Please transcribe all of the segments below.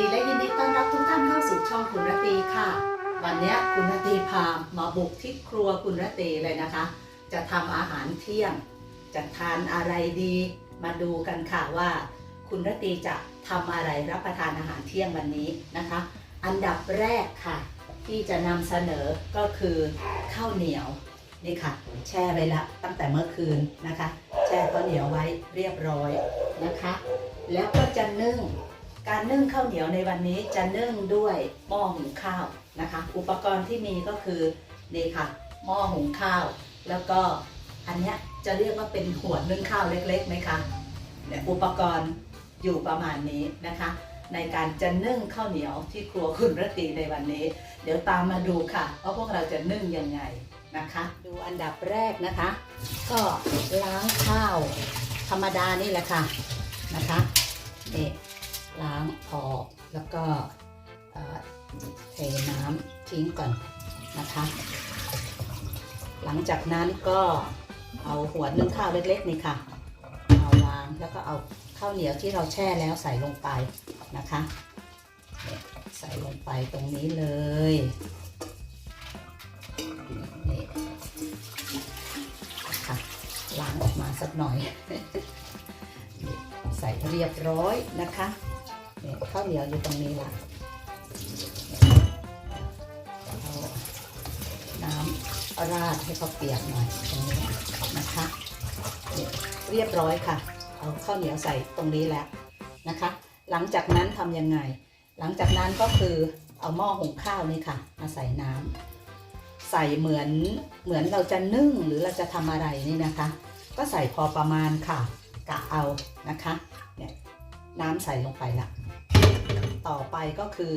ดีและยินดีต้อนรับทุกท่านเข้าสู่ช่องคุณรตีค่ะ วันนี้คุณรตีพามาบุกที่ครัวคุณรตีเลยนะคะ จะทำอาหารเที่ยง จะทานอะไรดีมาดูกันค่ะว่า คุณรตีจะทำอะไรรับประทานอาหารเที่ยงวันนี้นะคะ อันดับแรกค่ะ ที่จะนำเสนอก็คือข้าวเหนียวนี่ค่ะ แช่ไว้ละตั้งแต่เมื่อคืนนะคะ แช่ข้าวเหนียวไว้เรียบร้อยนะคะ แล้วก็จะนึ่ง การนึ่งข้าวเหนียวในวันนี้จะนึ่งด้วยหม้อหุงข้าวนะคะ อุปกรณ์ที่มีก็คือนี่ค่ะหม้อหุงข้าว แล้วก็อันนี้จะเรียกว่าเป็นหัวนึ่งข้าวเล็กๆไหมคะเนี่ยอุปกรณ์อยู่ประมาณนี้นะคะ ในการจะนึ่งข้าวเหนียวที่ครัวคุณรตีในวันนี้ เดี๋ยวตามมาดูค่ะว่าพวกเราจะนึ่งยังไงนะคะ ดูอันดับแรกนะคะ ก็ล้างข้าวธรรมดานี่แหละค่ะนะคะนี่ ล้างออกแล้วก็เทน้ำทิ้งก่อนนะคะ หลังจากนั้นก็เอาหัวนึ่งข้าวเล็กๆนี่ค่ะ เอาวางแล้วก็เอาข้าวเหนียวที่เราแช่แล้วใส่ลงไปนะคะ ใส่ลงไปตรงนี้เลยนี่ค่ะล้างออกมาสักหน่อย ใส่เรียบร้อยนะคะ ข้าวเหนียวอยู่ตรงนี้ละน้ำราดให้เขาเปียกหน่อยตรงนี้นะคะเนี่ยเรียบร้อยค่ะ เอาข้าวเหนียวใส่ตรงนี้แล้วนะคะ หลังจากนั้นทำยังไง หลังจากนั้นก็คือเอาหม้อหุงข้าวนี่ค่ะมาใส่น้ำใส่เหมือนเหมือนเราจะนึ่งหรือเราจะทำอะไรนี่นะคะ ก็ใส่พอประมาณค่ะกะเอานะคะเนี่ยน้ำใส่ลงไปละ ต่อไปก็คือ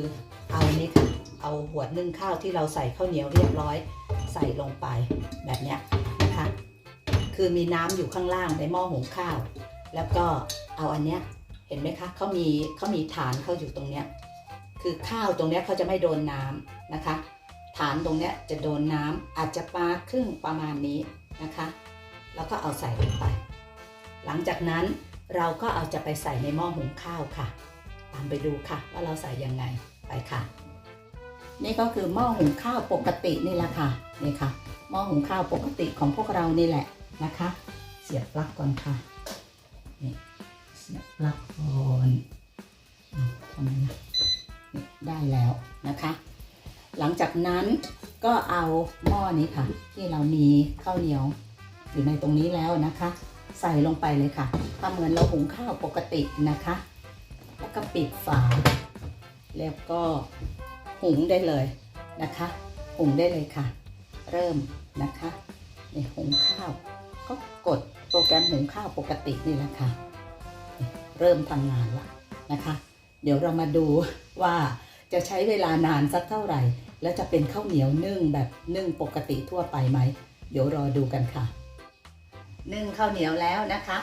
เอานี่ค่ะเอาหัวนึ่งข้าวที่เราใส่ข้าวเหนียวเรียบร้อย ใส่ลงไปแบบเนี้ยนะคะคือมีน้ำอยู่ข้างล่างในหม้อหุงข้าว แล้วก็เอาอันเนี้ยเห็นไหมคะเขามีเขามีฐานเขาอยู่ตรงเนี้ยคือข้าวตรงเนี้ยเขาจะไม่โดนน้ำนะคะ ฐานตรงเนี้ยจะโดนน้ำอาจจะปาครึ่งประมาณนี้นะคะ แล้วก็เอาใส่ลงไป หลังจากนั้นเราก็เอาจะไปใส่ในหม้อหุงข้าวค่ะ ตามไปดูค่ะ ว่าเราใส่ยังไงไปค่ะ นี่ก็คือหม้อหุงข้าวปกตินี่แหละค่ะนี่ค่ะหม้อหุงข้าวปกติของพวกเรานี่แหละนะคะ เสียบปลั๊กก่อนค่ะนี่เสียบปลั๊กก่อนทำไมนะนี่ได้แล้วนะคะ หลังจากนั้นก็เอาหม้อนี้ค่ะ ที่เรามีข้าวเหนียวอยู่ในตรงนี้แล้วนะคะ ใส่ลงไปเลยค่ะทำเหมือนเราหุงข้าวปกตินะคะ แล้วก็ปิดฝา แล้วก็หุงได้เลยนะคะ หุงได้เลยค่ะ เริ่มนะคะนี่หุงข้าว ก็กดโปรแกรมหุงข้าวปกตินี่แหละค่ะ เริ่มทำงานละนะคะ เดี๋ยวเรามาดูว่าจะใช้เวลานานสักเท่าไหร่ แล้วจะเป็นข้าวเหนียวนึ่งแบบนึ่งปกติทั่วไปไหม เดี๋ยวรอดูกันค่ะ นึ่งข้าวเหนียวแล้วนะคะ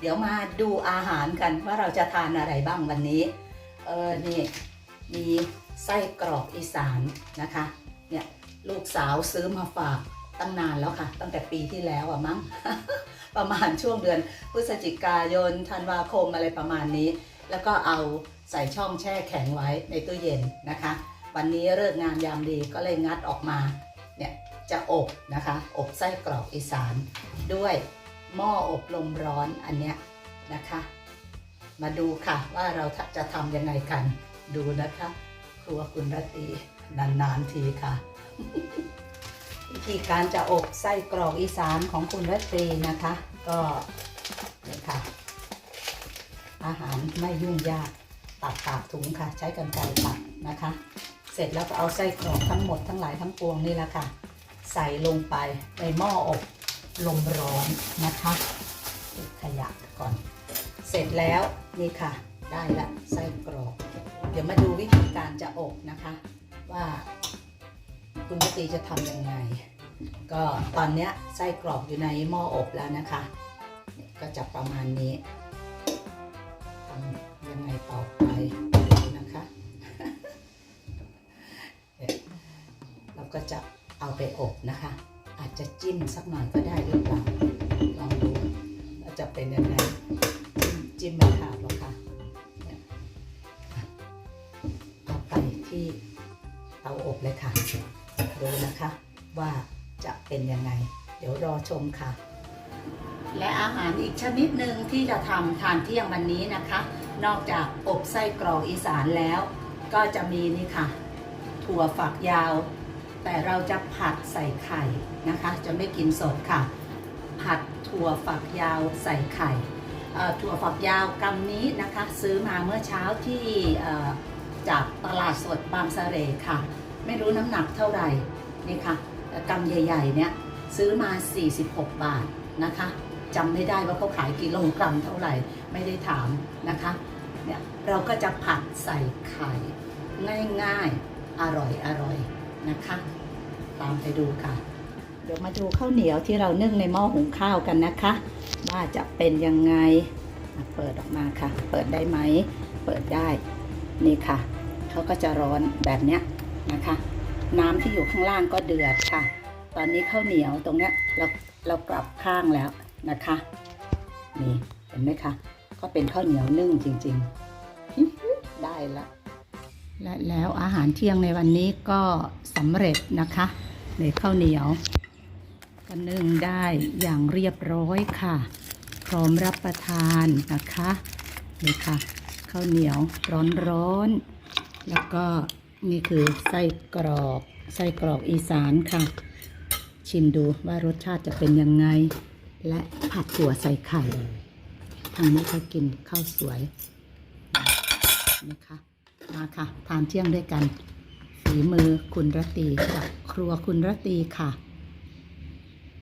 เดี๋ยวมาดูอาหารกันว่าเราจะทานอะไรบ้างวันนี้ เออ นี่ มีไส้กรอกอีสานนะคะ เนี่ยลูกสาวซื้อมาฝากตั้งนานแล้วค่ะ ตั้งแต่ปีที่แล้วอะมั้ง ประมาณช่วงเดือนพฤศจิกายนธันวาคมอะไรประมาณนี้ แล้วก็เอาใส่ช่องแช่แข็งไว้ในตู้เย็นนะคะ วันนี้เลิกงานยามดีก็เลยงัดออกมา เนี่ยจะอบนะคะ อบไส้กรอกอีสานด้วย หม้ออบลมร้อนอันเนี้ยนะคะ มาดูค่ะว่าเราจะทำยังไงกัน ดูนะคะ ครัวคุณรตีนานๆทีค่ะ วิธีการจะอบไส้กรอกอีสานของคุณรตีนะคะ ก็นี่ค่ะ อาหารไม่ยุ่งยากตัดปากถุงค่ะ ใช้กันไกรตัดนะคะ เสร็จแล้วก็เอาไส้กรอกทั้งหมดทั้งหลายทั้งปวงนี่แหละค่ะ ใส่ลงไปในหม้ออบ ลมร้อนนะคะขยะก่อน เสร็จแล้วนี่ค่ะ ได้ละไส้กรอก เดี๋ยวมาดูวิธีการจะอบนะคะ ว่า คุณปตีจะทำยังไง ก็ตอนนี้ไส้กรอกอยู่ในหม้ออบแล้วนะคะก็จะประมาณนี้ทำยังไงต่อไปนะคะเราก็จะเอาไปอบนะคะ อาจจะจิ้มสักหน่อยก็ได้หรือเปล่าลองดูว่าจะเป็นยังไงจิ้มจิ้มไม่ขาดหรอกค่ะเนี่ยที่เตาอบเลยค่ะดูนะคะ ว่าจะเป็นยังไง เดี๋ยวรอชมค่ะ และอาหารอีกชนิดหนึ่งที่จะทำทานเที่ยงวันนี้นะคะ นอกจากอบไส้กรอกอีสานแล้ว ก็จะมีนี่ค่ะ ถั่วฝักยาว แต่เราจะผัดใส่ไข่นะคะ จะไม่กินสดค่ะ ผัดถั่วฝักยาวใส่ไข่ถั่วฝักยาวกำนี้นะคะ ซื้อมาเมื่อเช้าที่จากตลาดสดบางสะเรค่ะ ไม่รู้น้ำหนักเท่าไหร่นี่ค่ะกำใหญ่ๆเนี่ยซื้อมา 46 บาทนะคะจำไม่ได้ว่าเขาขายกิโลกรัมเท่าไหร่ไม่ได้ถามนะคะเนี่ยเราก็จะผัดใส่ไข่ ง่ายๆ อร่อยอร่อย นะคะ ตามไปดูค่ะ เดี๋ยวมาดูข้าวเหนียวที่เรานึ่งในหม้อหุงข้าวกันนะคะ ว่าจะเป็นยังไง เปิดออกมาค่ะ เปิดได้ไหม เปิดได้ นี่ค่ะ เขาก็จะร้อนแบบเนี้ยนะคะ น้ำที่อยู่ข้างล่างก็เดือดค่ะ ตอนนี้ข้าวเหนียวตรงเนี้ยเราเรากลับข้างแล้วนะคะ นี่เห็นไหมคะ ก็เป็นข้าวเหนียวนึ่งจริง ๆ ได้ละ และแล้วอาหารเที่ยงในวันนี้ก็สำเร็จนะคะในข้าวเหนียวก็นึ่งได้อย่างเรียบร้อยค่ะ พร้อมรับประทานนะคะนี่ค่ะข้าวเหนียวร้อนๆแล้วก็นี่คือไส้กรอกไส้กรอกอีสานค่ะ ชิมดูว่ารสชาติจะเป็นยังไง และผัดถั่วใส่ไข่ทางนี้เขากินข้าวสวยนะคะ มาค่ะ ทานเที่ยงด้วยกัน ฝีมือคุณรตตีกับครัวคุณรตีค่ะ